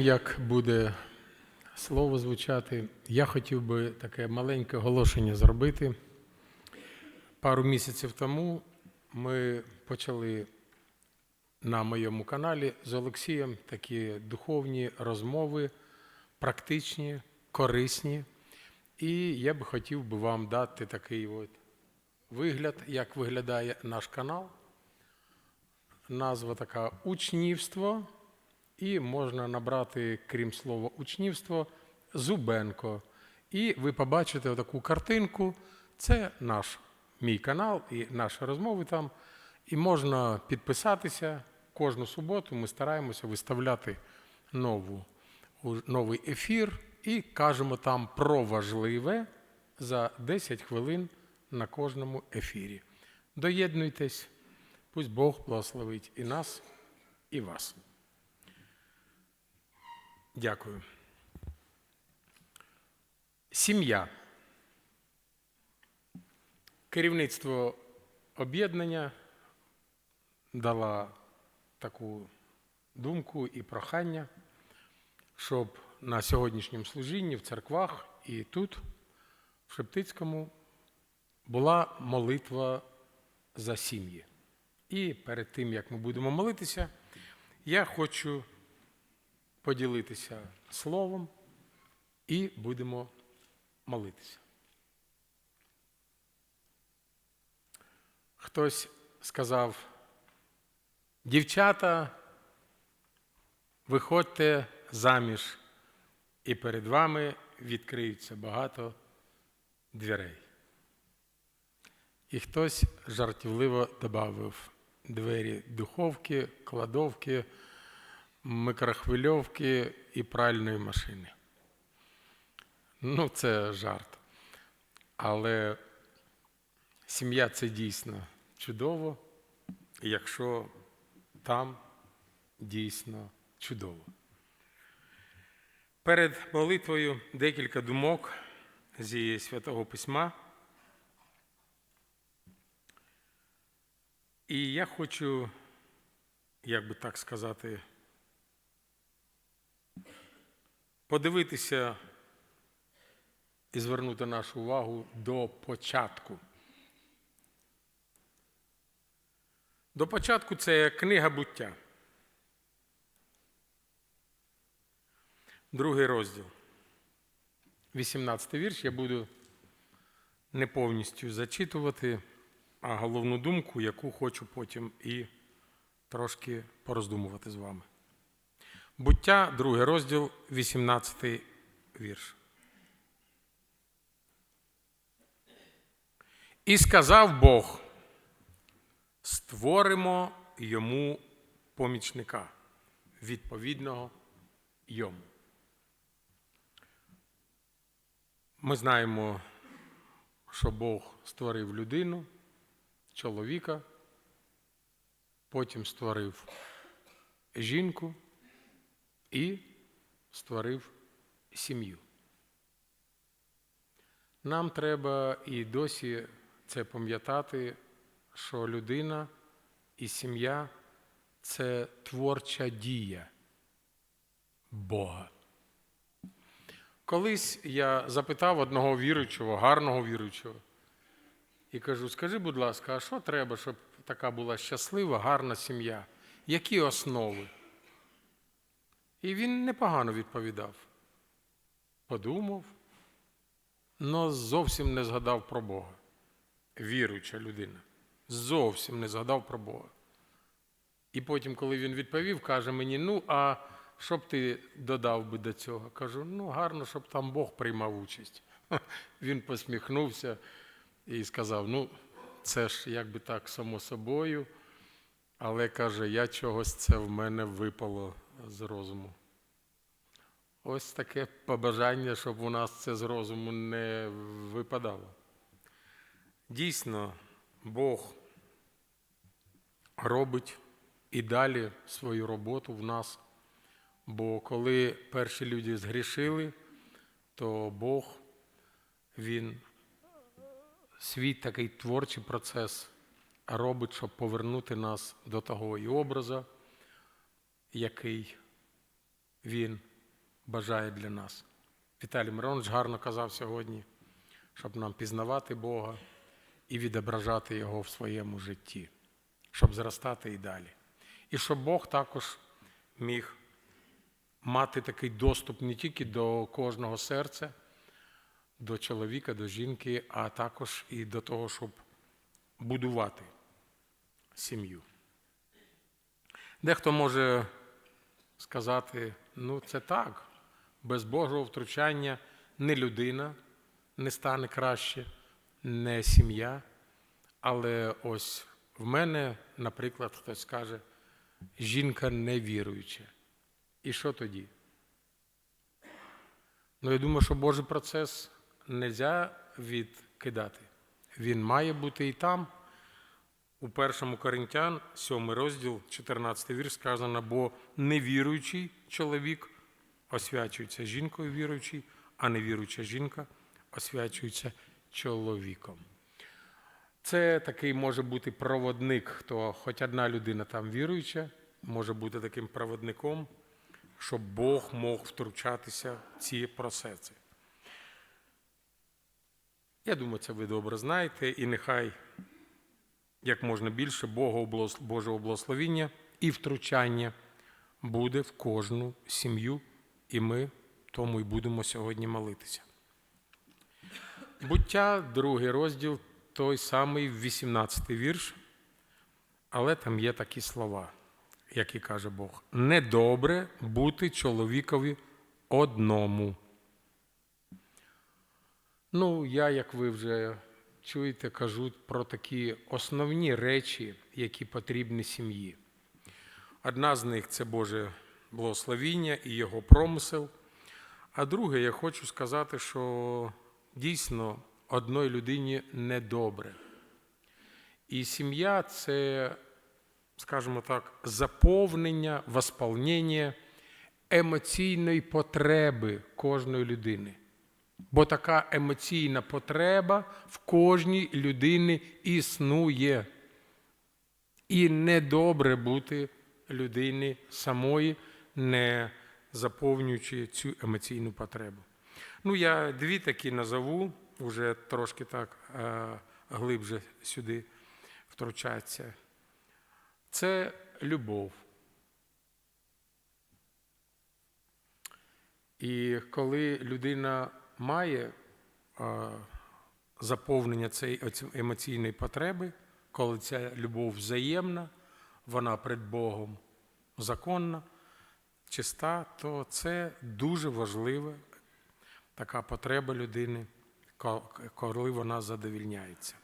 як буде слово звучати, я хотів би таке маленьке оголошення зробити. Пару місяців тому ми почали на моєму каналі з Олексієм такі духовні розмови, практичні, корисні. І я би хотів би вам дати такий от вигляд, як виглядає наш канал. Назва така учнівство. І можна набрати, крім слова учнівство, Зубенко. І ви побачите таку картинку. Це наш мій канал і наші розмови там. І можна підписатися кожну суботу. Ми стараємося виставляти нову, новий ефір і кажемо там про важливе за 10 хвилин на кожному ефірі. Доєднуйтесь, пусть Бог благословить і нас, і вас. Дякую. Сім'я. Керівництво об'єднання дала таку думку і прохання, щоб на сьогоднішньому служінні в церквах і тут, в Шептицькому, була молитва за сім'ї. І перед тим, як ми будемо молитися, я хочу поділитися словом і будемо молитися. Хтось сказав, дівчата, виходьте заміж, і перед вами відкриються багато дверей. І хтось жартівливо додав двері духовки, кладовки, микрохвильовки і пральної машини. Ну, це жарт. Але сім'я це дійсно чудово, якщо там дійсно чудово. Перед молитвою декілька думок зі Святого Письма. І я хочу, як би так сказати, подивитися і звернути нашу увагу до початку. До початку це книга буття. Другий розділ. 18 вірш. Я буду не повністю зачитувати, а головну думку, яку хочу потім і трошки пороздумувати з вами. Буття, другий розділ, 18 вірш. І сказав Бог: створимо йому помічника, відповідного йому. Ми знаємо, що Бог створив людину, чоловіка, потім створив жінку і створив сім'ю. Нам треба і досі це пам'ятати, що людина і сім'я це творча дія Бога. Колись я запитав одного віруючого, гарного віруючого, і кажу: скажи, будь ласка, а що треба, щоб така була щаслива, гарна сім'я? Які основи? І він непогано відповідав. Подумав, але зовсім не згадав про Бога. Віруюча людина. Зовсім не згадав про Бога. І потім, коли він відповів, каже мені: ну, а що б ти додав би до цього? Кажу, ну гарно, щоб там Бог приймав участь. Він посміхнувся і сказав: ну, це ж якби так само собою, але каже, я чогось це в мене випало з розуму. Ось таке побажання, щоб у нас це з розуму не випадало. Дійсно, Бог робить і далі свою роботу в нас. Бо коли перші люди згрішили, то Бог, Він свій такий творчий процес робить, щоб повернути нас до того і образа, який Він бажає для нас. Віталій Миронович гарно казав сьогодні, щоб нам пізнавати Бога і відображати Його в своєму житті, щоб зростати і далі. І щоб Бог також міг мати такий доступ не тільки до кожного серця, до чоловіка, до жінки, а також і до того, щоб будувати сім'ю. Дехто може сказати, ну це так, без Божого втручання не людина не стане краще, не сім'я. Але ось в мене, наприклад, хтось скаже, жінка невіруюча. І що тоді? Ну, я думаю, що Божий процес не можна відкидати. Він має бути і там. У першому Коринтян, 7 розділ, 14 вірш, сказано, бо невіруючий чоловік освячується жінкою віруючий, а невіруюча жінка освячується чоловіком. Це такий може бути проводник, хто хоч одна людина там віруюча, може бути таким проводником, щоб Бог мог втручатися в ці процеси. Я думаю, це ви добре знаєте, і нехай як можна більше Божого благословіння і втручання буде в кожну сім'ю, і ми тому і будемо сьогодні молитися. Буття, другий розділ, той самий 18 вірш, але там є такі слова, які каже Бог: недобре бути чоловікові одному. Ну, я, як ви вже чуєте, кажу про такі основні речі, які потрібні сім'ї. Одна з них це Боже благословіння і Його промисел. А друге, я хочу сказати, що дійсно одної людині недобре. І сім'я це, скажімо так, заповнення, восполнення емоційної потреби кожної людини. Бо така емоційна потреба в кожній людині існує. І недобре бути людині самої, не заповнюючи цю емоційну потребу. Ну, я дві такі назову, вже трошки так е, глибше сюди втручаться. Це любов. І коли людина має е, заповнення цієї емоційної потреби, коли ця любов взаємна, вона перед Богом законна, чиста, то це дуже важлива така потреба людини, коли вона задовільняється.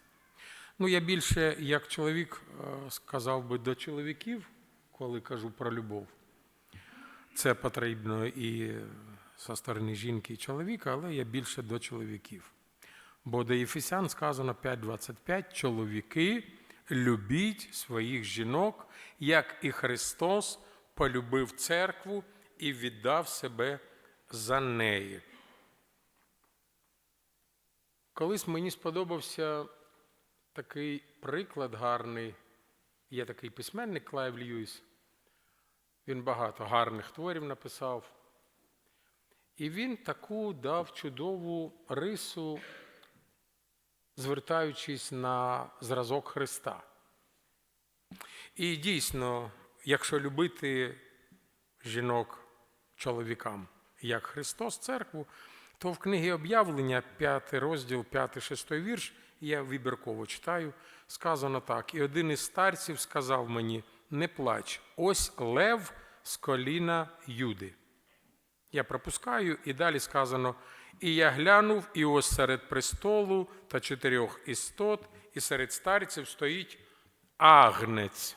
Ну, я більше, як чоловік, е, сказав би до чоловіків, коли кажу про любов. Це потрібно і зі сторони жінки і чоловіка, але я більше до чоловіків. Бо до Єфесян сказано 5.25, чоловіки любіть своїх жінок, як і Христос полюбив церкву і віддав себе за неї. Колись мені сподобався такий приклад гарний. Є такий письменник Клайв Льюіс. Він багато гарних творів написав. І він таку дав чудову рису, звертаючись на зразок Христа. І дійсно, якщо любити жінок чоловікам, як Христос, церкву, то в книгі об'явлення, 5 розділ, 5-6 вірш, я вибірково читаю, сказано так: і один із старців сказав мені: не плач, ось лев з коліна Юди. Я пропускаю, і далі сказано: І я глянув, і ось серед престолу та чотирьох істот, і серед старців стоїть агнець.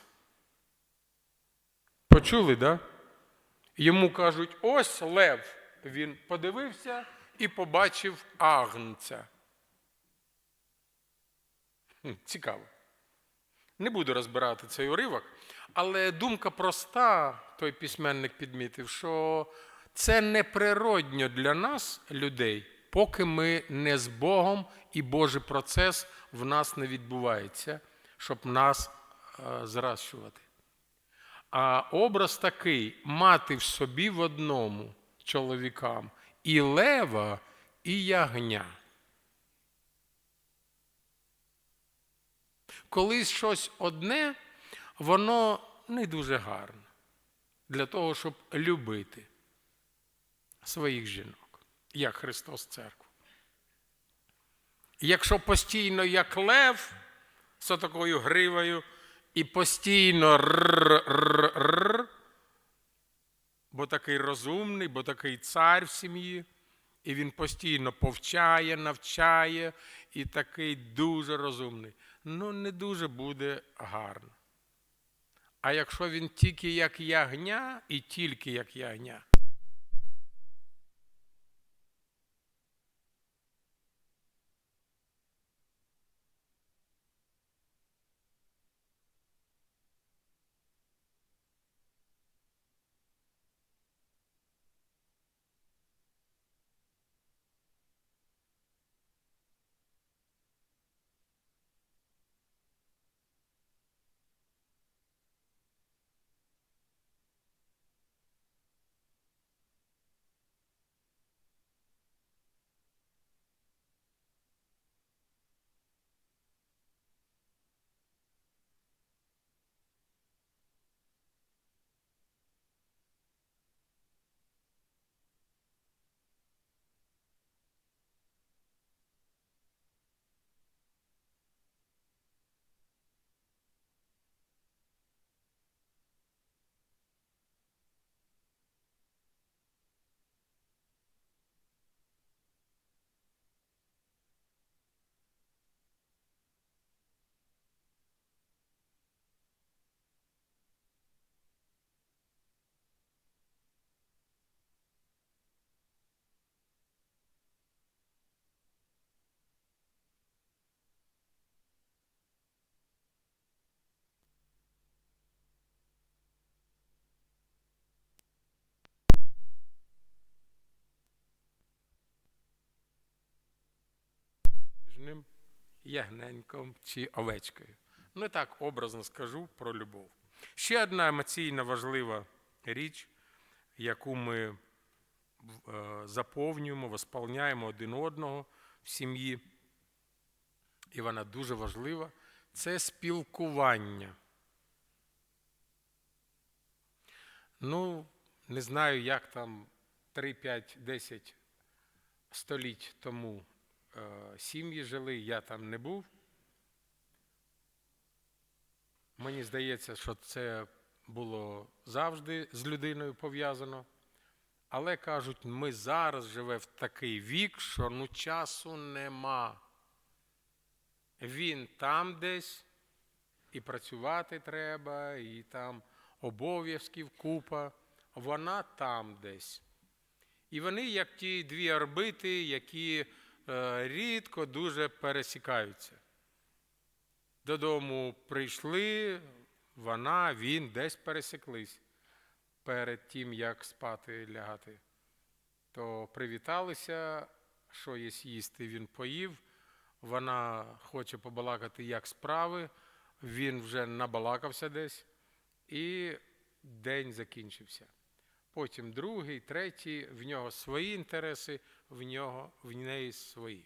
Почули, да? Йому кажуть, ось лев. Він подивився і побачив агнця. Цікаво. Не буду розбирати цей уривок, але думка проста, той письменник підмітив, що це неприродньо для нас, людей, поки ми не з Богом і Божий процес в нас не відбувається, щоб нас е, зращувати. А образ такий мати в собі в одному чоловікам і лева, і ягня. Коли щось одне, воно не дуже гарне для того, щоб любити своїх жінок, як Христос Церкву. Якщо постійно як лев з такою гривою, і постійно р-р-р, бо такий розумний, бо такий цар в сім'ї, і він постійно повчає, навчає, і такий дуже розумний. Ну, не дуже буде гарно. А якщо він тільки як ягня і тільки як ягня, ягненьком чи овечкою. І так образно скажу про любов. Ще одна емоційно важлива річ, яку ми е, заповнюємо, восполняємо один одного в сім'ї, і вона дуже важлива, це спілкування. Ну, не знаю, як там 3, 5, 10 століть тому сім'ї жили, я там не був. Мені здається, що це було завжди з людиною пов'язано. Але кажуть, ми зараз живемо в такий вік, що ну часу нема. Він там десь, і працювати треба, і там обов'язків купа. Вона там десь. І вони, як ті дві орбити, які е, рідко дуже пересікаються. Додому прийшли, вона, він десь пересіклись перед тим, як спати лягати. То привіталися, що є їсти, він поїв. Вона хоче побалакати, як справи. Він вже набалакався десь, і день закінчився. Потім другий, третій, в нього свої інтереси, в нього в неї свої.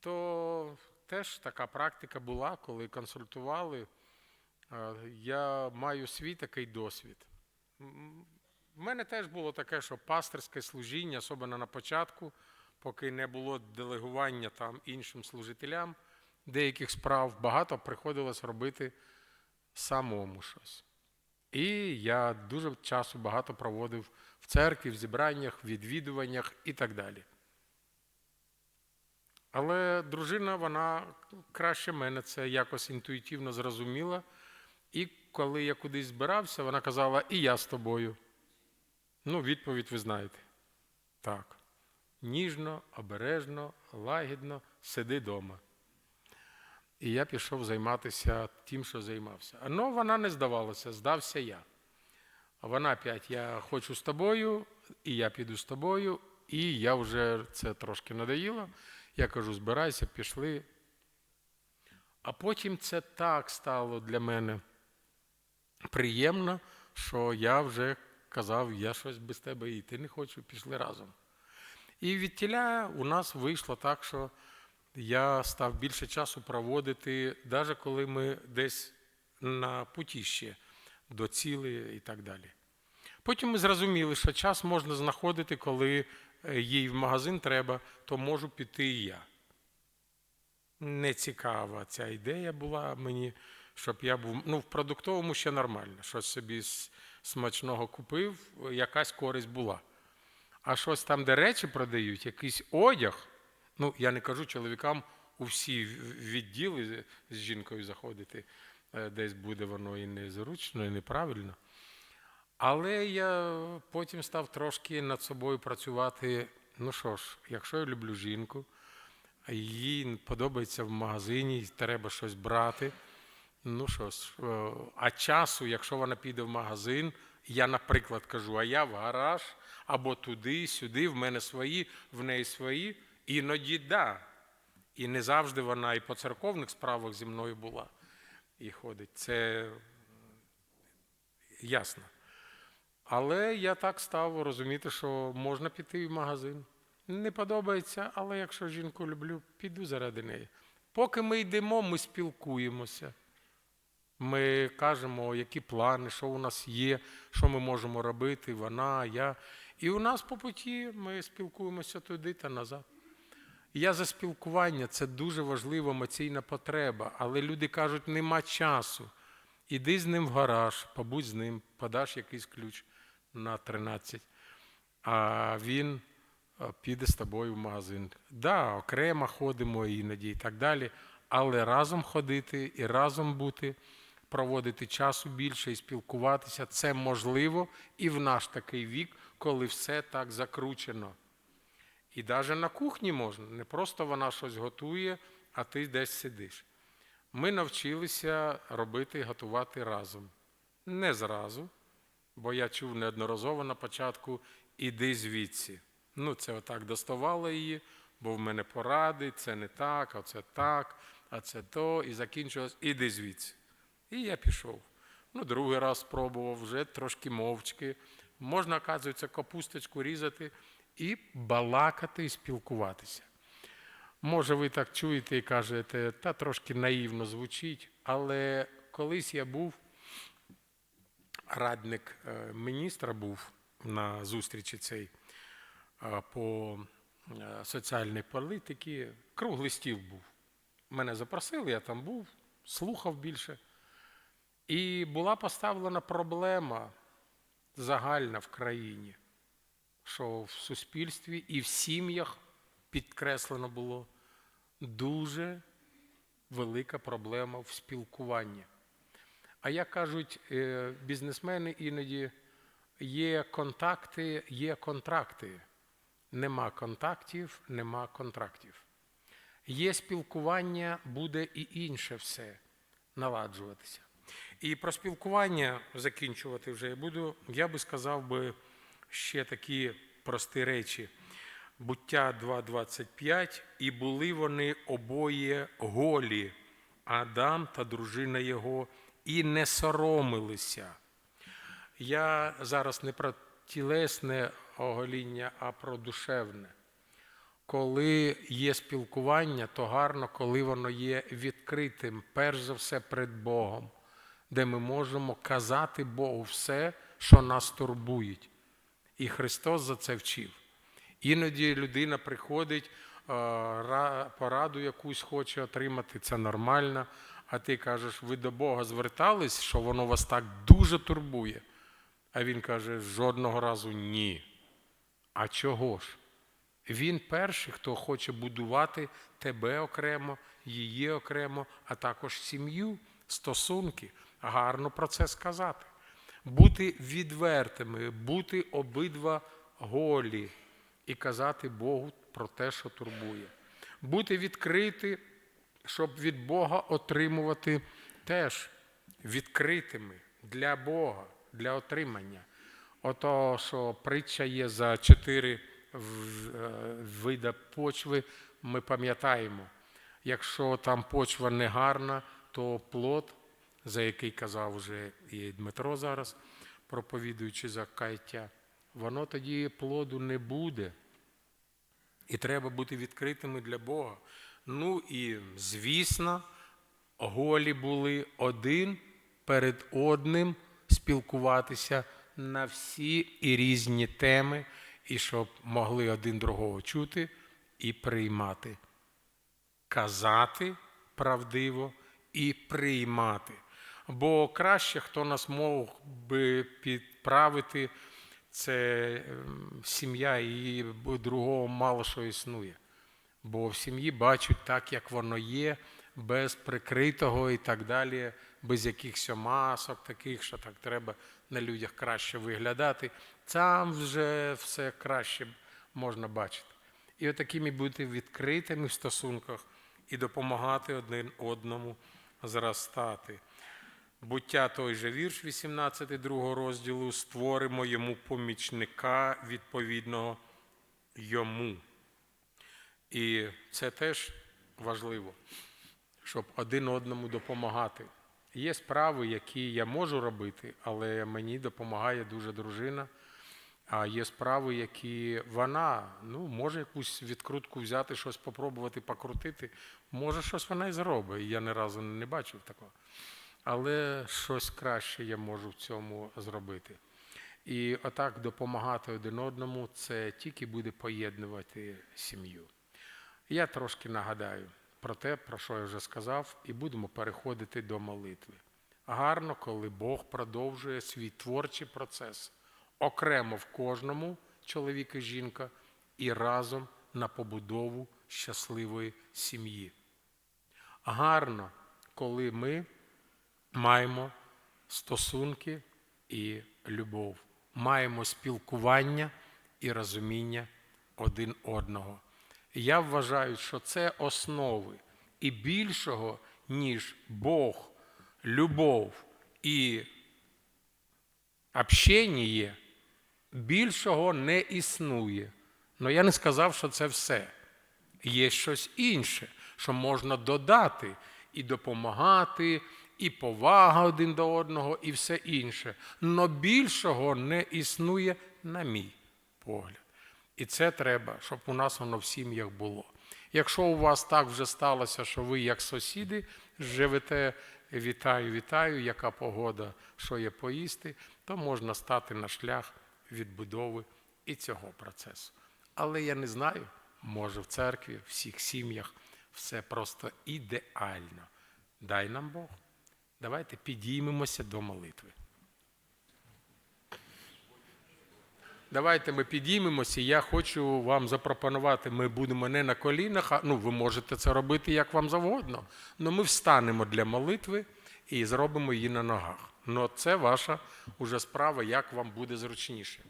То теж така практика була, коли консультували. Е, Я маю свій такий досвід. В мене теж було таке, що пастирське служіння, особливо на початку, поки не було делегування там іншим служителям деяких справ, багато приходилось робити самому щось. І я дуже часу багато проводив в церкві, в зібраннях, відвідуваннях і так далі. Але дружина, вона краще мене це якось інтуїтивно зрозуміла. І коли я кудись збирався, вона казала, і я з тобою. Ну, відповідь ви знаєте. Так. Ніжно, обережно, лагідно, сиди вдома. І я пішов займатися тим, що займався. Ну, вона не здавалася, здався я. А вона опять, я хочу з тобою, і я піду з тобою, і я вже це трошки надоїло. Я кажу, збирайся, пішли. А потім це так стало для мене приємно, що я вже казав, я щось без тебе йти не хочу, пішли разом. І від тіля у нас вийшло так, що я став більше часу проводити, навіть коли ми десь на путі ще до цілі і так далі. Потім ми зрозуміли, що час можна знаходити, коли е, їй в магазин треба, то можу піти і я. Не цікава ця ідея була мені, щоб я був. Ну, в продуктовому ще нормально. Щось собі смачного купив, якась користь була. А щось там, де речі продають, якийсь одяг. Ну, я не кажу чоловікам у всі відділи з жінкою заходити, е, десь буде воно і незручно, і неправильно. Але я потім став трошки над собою працювати. Ну що ж, якщо я люблю жінку, їй подобається в магазині, треба щось брати. Ну що ж, е, а часу, якщо вона піде в магазин, я, наприклад, кажу, а я в гараж або туди, сюди, в мене свої, в неї свої, іноді да. І не завжди вона і по церковних справах зі мною була і ходить. Це ясно. Але я так став розуміти, що можна піти в магазин. Не подобається, але якщо жінку люблю, піду заради неї. Поки ми йдемо, ми спілкуємося. Ми кажемо, які плани, що у нас є, що ми можемо робити, вона, я. І у нас по путі ми спілкуємося туди та назад. Я за спілкування це дуже важлива емоційна потреба, але люди кажуть, нема часу. Іди з ним в гараж, побудь з ним, подаш якийсь ключ на 13, а він е, піде з тобою в магазин. Да, окремо ходимо іноді і так далі, але разом ходити і разом бути, проводити часу більше і спілкуватися це можливо і в наш такий вік, коли все так закручено. І навіть на кухні можна, не просто вона щось готує, а ти десь сидиш. Ми навчилися робити і готувати разом. Не зразу, бо я чув неодноразово на початку іди звідси. Ну, це отак доставало її, бо в мене поради, це не так, а це так, а це то, і закінчилось іди звідси. І я пішов. Ну, другий раз спробував вже трошки мовчки. Можна, оказується, капусточку різати і балакати і спілкуватися. Може, ви так чуєте і кажете, та трошки наївно звучить, але колись я був, радник е, міністра був на зустрічі цей е, по е, соціальній політиці, круглий стіл був. Мене запросили, я там був, слухав більше. І була поставлена проблема загальна в країні, що в суспільстві і в сім'ях підкреслено було дуже велика проблема в спілкуванні. А як кажуть е, бізнесмени іноді, є контакти, є контракти. Нема контактів, нема контрактів. Є спілкування, буде і інше все наладжуватися. І про спілкування закінчувати вже я буду. Я би сказав би ще такі прості речі. Буття 2.25, і були вони обоє голі, Адам та дружина його, і не соромилися. Я зараз не про тілесне огоління, а про душевне. Коли є спілкування, то гарно, коли воно є відкритим, перш за все перед Богом, де ми можемо казати Богу все, що нас турбує. І Христос за це вчив. Іноді людина приходить, пораду якусь хоче отримати, це нормально. А ти кажеш, ви до Бога звертались, що воно вас так дуже турбує. А він каже, жодного разу ні. А чого ж? Він перший, хто хоче будувати тебе окремо, її окремо, а також сім'ю, стосунки. Гарно про це сказати. Бути відвертими, бути обидва голі і казати Богу про те, що турбує. Бути відкриті, щоб від Бога отримувати теж відкритими для Бога, для отримання. Ото, що притча є за чотири е, вида почви, ми пам'ятаємо. Якщо там почва негарна, то плод, за який казав вже і Дмитро зараз, проповідуючи закаяття, воно тоді плоду не буде. І треба бути відкритими для Бога. Ну і, звісно, голі були один перед одним спілкуватися на всі і різні теми, і щоб могли один другого чути і приймати, казати правдиво і приймати. Бо краще, хто нас мог би підправити, це ем, сім'я, і другого мало що існує. Бо в сім'ї бачать так, як воно є, без прикритого і так далі, без якихось масок таких, що так треба на людях краще виглядати. Там вже все краще можна бачити. І отакими бути відкритими в стосунках і допомагати один одному зростати. Буття той же вірш 18 другого розділу створимо йому помічника відповідного йому. І це теж важливо, щоб один одному допомагати. Є справи, які я можу робити, але мені допомагає дуже дружина. А є справи, які вона ну, може якусь відкрутку взяти, щось попробувати покрутити. Може, щось вона і зробить. Я ні разу не бачив такого. Але щось краще я можу в цьому зробити. І отак допомагати один одному це тільки буде поєднувати сім'ю. Я трошки нагадаю про те, про що я вже сказав, і будемо переходити до молитви. Гарно, коли Бог продовжує свій творчий процес окремо в кожному чоловік і жінка і разом на побудову щасливої сім'ї. Гарно, коли ми маємо стосунки і любов, маємо спілкування і розуміння один одного. Я вважаю, що це основи і більшого, ніж Бог, любов і общення, більшого не існує. Але я не сказав, що це все. Є щось інше, що можна додати і допомагати, і повага один до одного, і все інше. Но більшого не існує, на мій погляд. І це треба, щоб у нас воно в сім'ях було. Якщо у вас так вже сталося, що ви, як сусіди, живете, вітаю, вітаю, яка погода, що є поїсти, то можна стати на шлях відбудови і цього процесу. Але я не знаю, може в церкві, в всіх сім'ях все просто ідеально. Дай нам Бог. Давайте підіймемося до молитви. Давайте ми підіймемося. Я хочу вам запропонувати, ми будемо не на колінах, а ну, ви можете це робити як вам завгодно. але ми встанемо для молитви і зробимо її на ногах. Ну, це ваша уже справа, як вам буде зручніше.